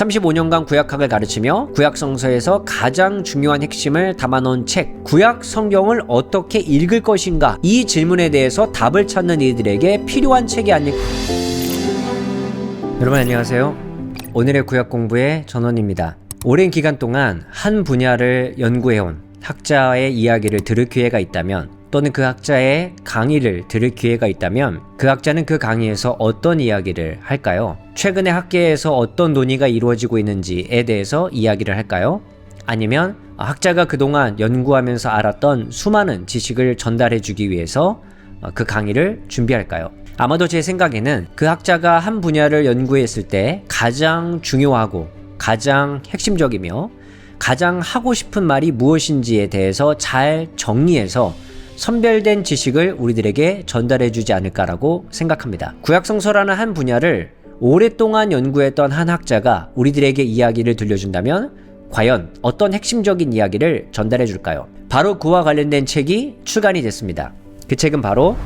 35년간 구약학을 가르치며 구약 성서에서 가장 중요한 핵심을 담아놓은 책 구약 성경을 어떻게 읽을 것인가? 이 질문에 대해서 답을 찾는 이들에게 필요한 책이 아닐까 여러분 안녕하세요. 오늘의 구약 공부의 전원입니다. 오랜 기간 동안 한 분야를 연구해온 학자의 이야기를 들을 기회가 있다면 또는 그 학자의 강의를 들을 기회가 있다면 그 학자는 그 강의에서 어떤 이야기를 할까요? 최근에 학계에서 어떤 논의가 이루어지고 있는지에 대해서 이야기를 할까요? 아니면 학자가 그동안 연구하면서 알았던 수많은 지식을 전달해 주기 위해서 그 강의를 준비할까요? 아마도 제 생각에는 그 학자가 한 분야를 연구했을 때 가장 중요하고 가장 핵심적이며 가장 하고 싶은 말이 무엇인지에 대해서 잘 정리해서 선별된 지식을 우리들에게 전달해 주지 않을까라고 생각합니다. 구약성서라는 한 분야를 오랫동안 연구했던 한 학자가 우리들에게 이야기를 들려준다면 과연 어떤 핵심적인 이야기를 전달해 줄까요? 바로 그와 관련된 책이 출간이 됐습니다. 그 책은 바로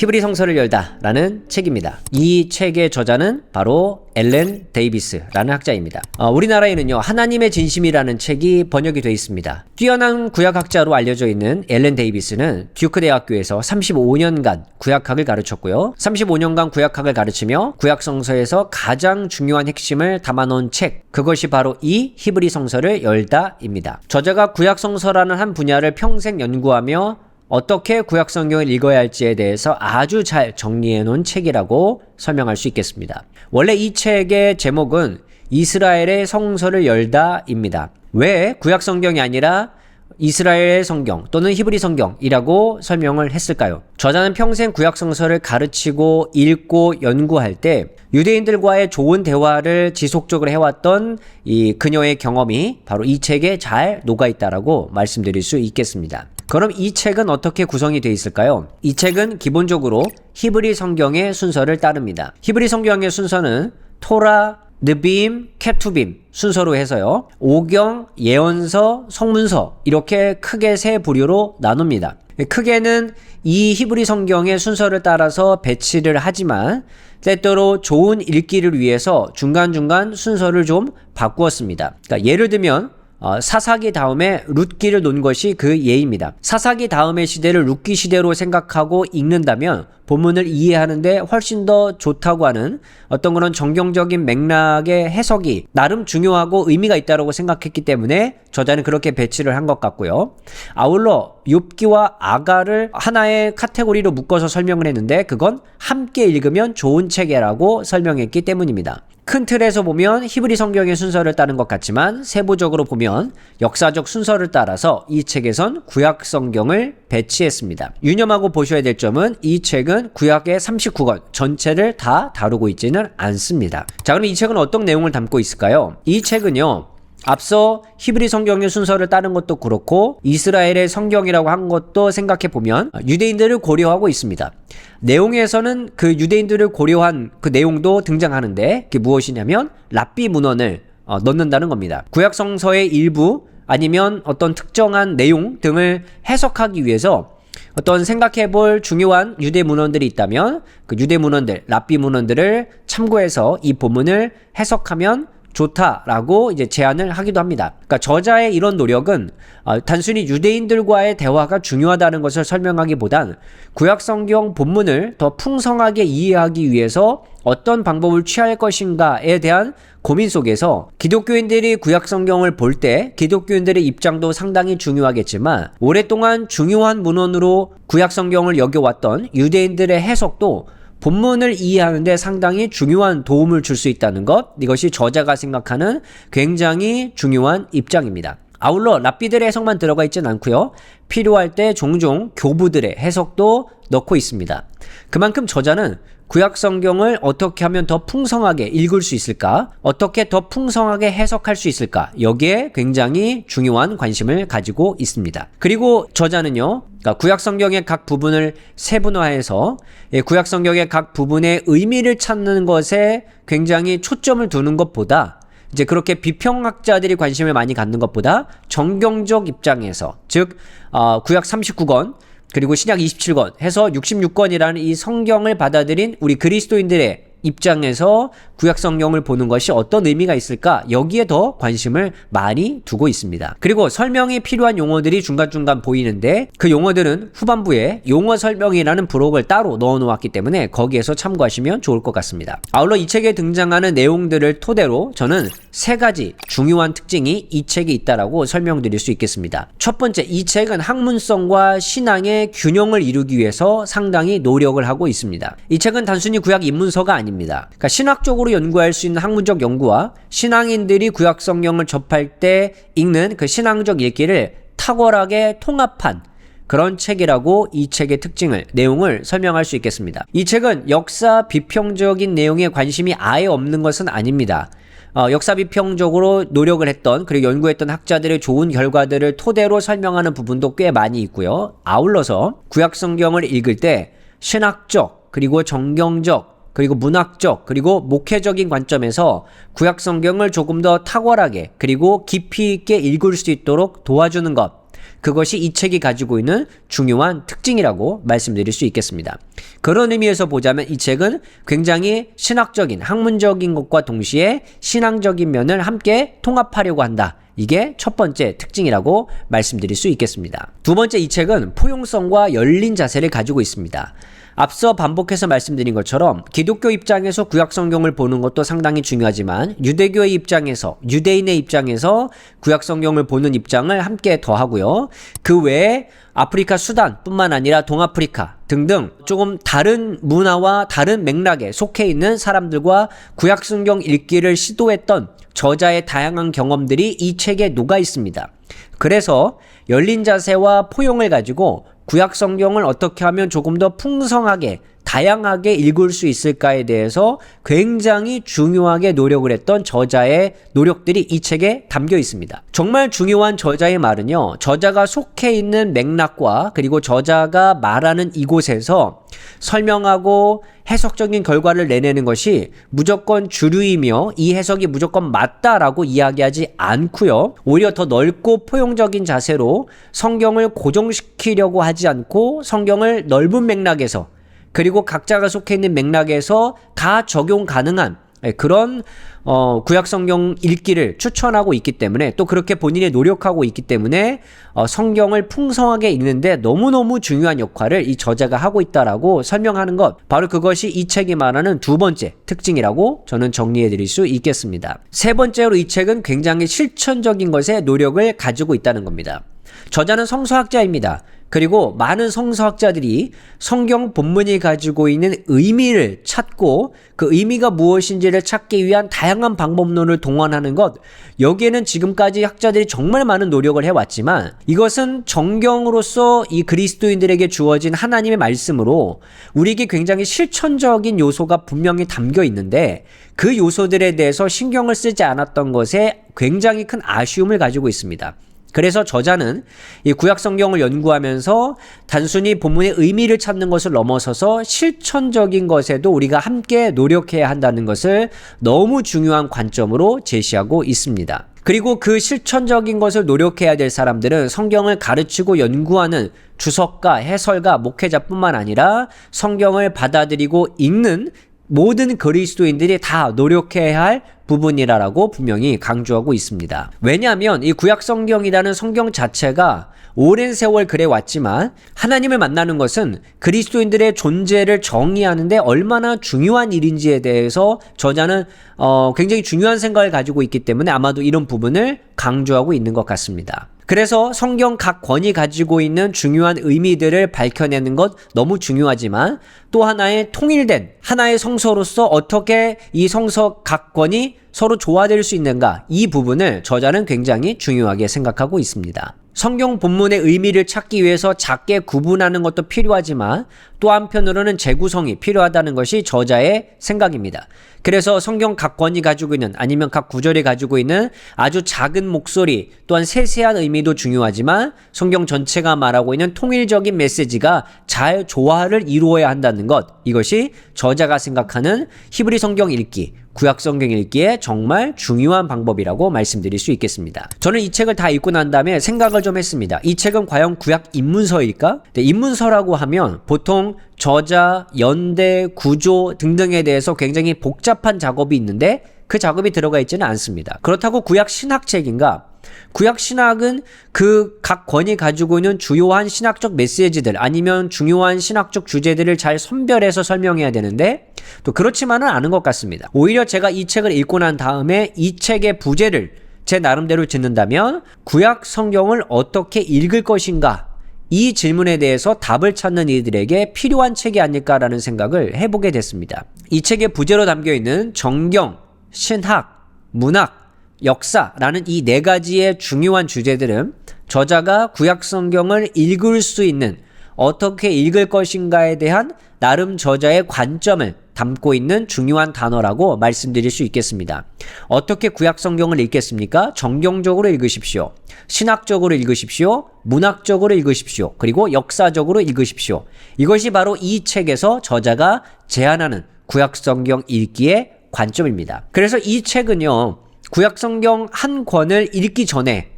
히브리 성서를 열다라는 책입니다. 이 책의 저자는 바로 엘렌 데이비스라는 학자입니다. 어, 우리나라에는요 하나님의 진심이라는 책이 번역이 되어 있습니다. 뛰어난 구약학자로 알려져 있는 엘렌 데이비스는 듀크 대학교에서 35년간 구약학을 가르쳤고요. 35년간 구약학을 가르치며 구약 성서에서 가장 중요한 핵심을 담아놓은 책 그것이 바로 이 히브리 성서를 열다입니다. 저자가 구약 성서라는 한 분야를 평생 연구하며 어떻게 구약 성경을 읽어야 할지에 대해서 아주 잘 정리해 놓은 책이라고 설명할 수 있겠습니다. 원래 이 책의 제목은 이스라엘의 성서를 열다입니다. 왜 구약 성경이 아니라 이스라엘의 성경 또는 히브리 성경이라고 설명을 했을까요? 저자는 평생 구약 성서를 가르치고 읽고 연구할 때 유대인들과의 좋은 대화를 지속적으로 해왔던 이 그녀의 경험이 바로 이 책에 잘 녹아 있다라고 말씀드릴 수 있겠습니다. 그럼 이 책은 어떻게 구성이 되어 있을까요? 이 책은 기본적으로 히브리 성경의 순서를 따릅니다. 히브리 성경의 순서는 토라, 느빔, 케투빔 순서로 해서요. 오경, 예언서, 성문서 이렇게 크게 세 부류로 나눕니다. 크게는 이 히브리 성경의 순서를 따라서 배치를 하지만 때때로 좋은 읽기를 위해서 중간중간 순서를 좀 바꾸었습니다. 그러니까 예를 들면 어, 사사기 다음에 룻기를 놓은 것이 그 예입니다. 사사기 다음의 시대를 룻기 시대로 생각하고 읽는다면 본문을 이해하는데 훨씬 더 좋다고 하는 어떤 그런 정경적인 맥락의 해석이 나름 중요하고 의미가 있다고 생각했기 때문에 저자는 그렇게 배치를 한 것 같고요. 아울러 욥기와 아가를 하나의 카테고리로 묶어서 설명을 했는데 그건 함께 읽으면 좋은 책이라고 설명했기 때문입니다. 큰 틀에서 보면 히브리 성경의 순서를 따른 것 같지만 세부적으로 보면 역사적 순서를 따라서 이 책에선 구약 성경을 배치했습니다. 유념하고 보셔야 될 점은 이 책은 구약의 39권 전체를 다 다루고 있지는 않습니다. 자, 그럼 이 책은 어떤 내용을 담고 있을까요? 이 책은요. 앞서 히브리 성경의 순서를 따른 것도 그렇고 이스라엘의 성경이라고 한 것도 생각해 보면 유대인들을 고려하고 있습니다. 내용에서는 그 유대인들을 고려한 그 내용도 등장하는데 그게 무엇이냐면 랍비 문헌을 어, 넣는다는 겁니다. 구약 성서의 일부 아니면 어떤 특정한 내용 등을 해석하기 위해서 어떤 생각해 볼 중요한 유대 문헌들이 있다면 그 유대 문헌들, 랍비 문헌들을 참고해서 이 본문을 해석하면 좋다라고 이제 제안을 하기도 합니다. 그러니까 저자의 이런 노력은 어, 단순히 유대인들과의 대화가 중요하다는 것을 설명하기보단 구약 성경 본문을 더 풍성하게 이해하기 위해서 어떤 방법을 취할 것인가에 대한 고민 속에서 기독교인들이 구약 성경을 볼 때 기독교인들의 입장도 상당히 중요하겠지만 오랫동안 중요한 문헌으로 구약 성경을 여겨왔던 유대인들의 해석도 본문을 이해하는데 상당히 중요한 도움을 줄 수 있다는 것, 이것이 저자가 생각하는 굉장히 중요한 입장입니다. 아울러 랍비들의 해석만 들어가 있진 않고요. 필요할 때 종종 교부들의 해석도 넣고 있습니다. 그만큼 저자는 구약 성경을 어떻게 하면 더 풍성하게 읽을 수 있을까? 어떻게 더 풍성하게 해석할 수 있을까? 여기에 굉장히 중요한 관심을 가지고 있습니다. 그리고 저자는요, 그러니까 구약 성경의 각 부분을 세분화해서 구약 성경의 각 부분의 의미를 찾는 것에 굉장히 초점을 두는 것보다 이제 그렇게 비평학자들이 관심을 많이 갖는 것보다 정경적 입장에서 즉 어, 구약 39권 그리고 신약 27권 해서 66권이라는 이 성경을 받아들인 우리 그리스도인들의 입장에서 구약 성경을 보는 것이 어떤 의미가 있을까 여기에 더 관심을 많이 두고 있습니다. 그리고 설명이 필요한 용어들이 중간중간 보이는데 그 용어들은 후반부에 용어 설명이라는 부록을 따로 넣어 놓았기 때문에 거기에서 참고하시면 좋을 것 같습니다. 아울러 이 책에 등장하는 내용들을 토대로 저는 세 가지 중요한 특징이 이 책에 있다라고 설명드릴 수 있겠습니다. 첫 번째, 이 책은 학문성과 신앙의 균형을 이루기 위해서 상당히 노력을 하고 있습니다. 이 책은 단순히 구약 입문서가 아닙니다. 그러니까 신학적으로 연구할 수 있는 학문적 연구와 신앙인들이 구약 성경을 접할 때 읽는 그 신앙적 읽기를 탁월하게 통합한 그런 책이라고 이 책의 특징을, 내용을 설명할 수 있겠습니다. 이 책은 역사 비평적인 내용에 관심이 아예 없는 것은 아닙니다. 어, 역사 비평적으로 노력을 했던 그리고 연구했던 학자들의 좋은 결과들을 토대로 설명하는 부분도 꽤 많이 있고요. 아울러서 구약 성경을 읽을 때 신학적 그리고 정경적 그리고 문학적 그리고 목회적인 관점에서 구약 성경을 조금 더 탁월하게 그리고 깊이 있게 읽을 수 있도록 도와주는 것 그것이 이 책이 가지고 있는 중요한 특징이라고 말씀드릴 수 있겠습니다. 그런 의미에서 보자면 이 책은 굉장히 신학적인, 학문적인 것과 동시에 신앙적인 면을 함께 통합하려고 한다. 이게 첫 번째 특징이라고 말씀드릴 수 있겠습니다. 두 번째 이 책은 포용성과 열린 자세를 가지고 있습니다. 앞서 반복해서 말씀드린 것처럼 기독교 입장에서 구약 성경을 보는 것도 상당히 중요하지만 유대교의 입장에서 유대인의 입장에서 구약 성경을 보는 입장을 함께 더하고요. 그 외에 아프리카 수단뿐만 아니라 동아프리카 등등 조금 다른 문화와 다른 맥락에 속해 있는 사람들과 구약 성경 읽기를 시도했던 저자의 다양한 경험들이 이 책에 녹아 있습니다. 그래서 열린 자세와 포용을 가지고 구약 성경을 어떻게 하면 조금 더 풍성하게 다양하게 읽을 수 있을까에 대해서 굉장히 중요하게 노력을 했던 저자의 노력들이 이 책에 담겨 있습니다. 정말 중요한 저자의 말은요, 저자가 속해 있는 맥락과 그리고 저자가 말하는 이곳에서 설명하고 해석적인 결과를 내내는 것이 무조건 주류이며 이 해석이 무조건 맞다라고 이야기하지 않고요. 오히려 더 넓고 포용적인 자세로 성경을 고정시키려고 하지 않고 성경을 넓은 맥락에서 그리고 각자가 속해 있는 맥락에서 다 적용 가능한 예, 그런 어, 구약 성경 읽기를 추천하고 있기 때문에 또 그렇게 본인이 노력하고 있기 때문에 어, 성경을 풍성하게 읽는데 너무너무 중요한 역할을 이 저자가 하고 있다라고 설명하는 것 바로 그것이 이 책이 말하는 두 번째 특징이라고 저는 정리해 드릴 수 있겠습니다. 세 번째로 이 책은 굉장히 실천적인 것에 노력을 가지고 있다는 겁니다. 저자는 성서학자입니다. 그리고 많은 성서학자들이 성경 본문이 가지고 있는 의미를 찾고 그 의미가 무엇인지를 찾기 위한 다양한 방법론을 동원하는 것 여기에는 지금까지 학자들이 정말 많은 노력을 해왔지만 이것은 정경으로서 이 그리스도인들에게 주어진 하나님의 말씀으로 우리에게 굉장히 실천적인 요소가 분명히 담겨 있는데 그 요소들에 대해서 신경을 쓰지 않았던 것에 굉장히 큰 아쉬움을 가지고 있습니다. 그래서 저자는 이 구약 성경을 연구하면서 단순히 본문의 의미를 찾는 것을 넘어서서 실천적인 것에도 우리가 함께 노력해야 한다는 것을 너무 중요한 관점으로 제시하고 있습니다. 그리고 그 실천적인 것을 노력해야 될 사람들은 성경을 가르치고 연구하는 주석가, 해설가, 목회자뿐만 아니라 성경을 받아들이고 읽는 모든 그리스도인들이 다 노력해야 할 부분이라고 분명히 강조하고 있습니다. 왜냐하면 이 구약 성경이라는 성경 자체가 오랜 세월 그래 왔지만 하나님을 만나는 것은 그리스도인들의 존재를 정의하는데 얼마나 중요한 일인지에 대해서 저자는 어, 굉장히 중요한 생각을 가지고 있기 때문에 아마도 이런 부분을 강조하고 있는 것 같습니다. 그래서 성경 각 권이 가지고 있는 중요한 의미들을 밝혀내는 것 너무 중요하지만 또 하나의 통일된 하나의 성서로서 어떻게 이 성서 각 권이 서로 조화될 수 있는가 이 부분을 저자는 굉장히 중요하게 생각하고 있습니다. 성경 본문의 의미를 찾기 위해서 작게 구분하는 것도 필요하지만 또 한편으로는 재구성이 필요하다는 것이 저자의 생각입니다. 그래서 성경 각 권이 가지고 있는 아니면 각 구절이 가지고 있는 아주 작은 목소리 또한 세세한 의미도 중요하지만 성경 전체가 말하고 있는 통일적인 메시지가 잘 조화를 이루어야 한다는 것 이것이 저자가 생각하는 히브리 성경 읽기 구약 성경 읽기에 정말 중요한 방법이라고 말씀드릴 수 있겠습니다. 저는 이 책을 다 읽고 난 다음에 생각을 좀 했습니다. 이 책은 과연 구약 입문서일까? 네, 입문서라고 하면 보통 저자, 연대, 구조 등등에 대해서 굉장히 복잡한 작업이 있는데 그 작업이 들어가 있지는 않습니다. 그렇다고 구약 신학책인가? 구약 신학은 그 각 권이 가지고 있는 주요한 신학적 메시지들 아니면 중요한 신학적 주제들을 잘 선별해서 설명해야 되는데 또 그렇지만은 않은 것 같습니다. 오히려 제가 이 책을 읽고 난 다음에 이 책의 부제를 제 나름대로 짓는다면 구약 성경을 어떻게 읽을 것인가 이 질문에 대해서 답을 찾는 이들에게 필요한 책이 아닐까라는 생각을 해보게 됐습니다. 이 책의 부제로 담겨 있는 정경, 신학, 문학, 역사라는 이 네 가지의 중요한 주제들은 저자가 구약 성경을 읽을 수 있는 어떻게 읽을 것인가에 대한 나름 저자의 관점을 담고 있는 중요한 단어라고 말씀드릴 수 있겠습니다. 어떻게 구약 성경을 읽겠습니까? 정경적으로 읽으십시오. 신학적으로 읽으십시오. 문학적으로 읽으십시오. 그리고 역사적으로 읽으십시오. 이것이 바로 이 책에서 저자가 제안하는 구약 성경 읽기의 관점입니다. 그래서 이 책은요. 구약 성경 한 권을 읽기 전에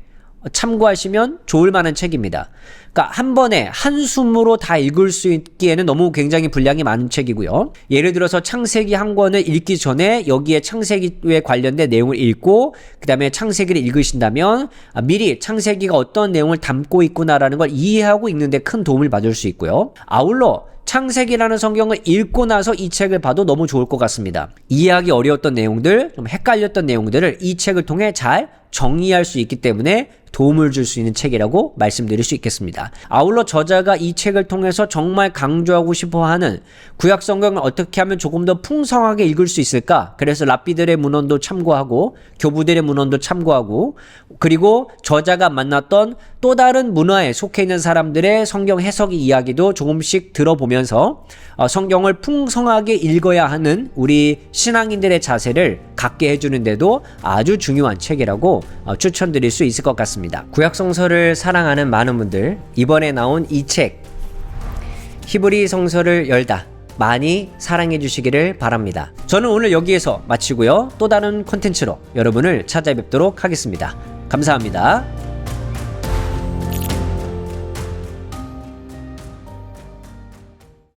참고하시면 좋을 만한 책입니다. 그러니까 한 번에 한 숨으로 다 읽을 수 있기에는 너무 굉장히 분량이 많은 책이고요. 예를 들어서 창세기 한 권을 읽기 전에 여기에 창세기에 관련된 내용을 읽고 그다음에 창세기를 읽으신다면 아, 미리 창세기가 어떤 내용을 담고 있구나라는 걸 이해하고 읽는데 큰 도움을 받을 수 있고요. 아울러 창세기라는 성경을 읽고 나서 이 책을 봐도 너무 좋을 것 같습니다. 이해하기 어려웠던 내용들, 좀 헷갈렸던 내용들을 이 책을 통해 잘 정리할 수 있기 때문에 도움을 줄 수 있는 책이라고 말씀드릴 수 있겠습니다. 아울러 저자가 이 책을 통해서 정말 강조하고 싶어 하는 구약 성경을 어떻게 하면 조금 더 풍성하게 읽을 수 있을까? 그래서 랍비들의 문헌도 참고하고 교부들의 문헌도 참고하고 그리고 저자가 만났던 또 다른 문화에 속해 있는 사람들의 성경 해석 이야기도 조금씩 들어보면서 어, 성경을 풍성하게 읽어야 하는 우리 신앙인들의 자세를 갖게 해주는데도 아주 중요한 책이라고 어, 추천드릴 수 있을 것 같습니다. 구약 성서를 사랑하는 많은 분들 이번에 나온 이 책 히브리 성서를 열다 많이 사랑해 주시기를 바랍니다. 저는 오늘 여기에서 마치고요. 또 다른 콘텐츠로 여러분을 찾아뵙도록 하겠습니다. 감사합니다.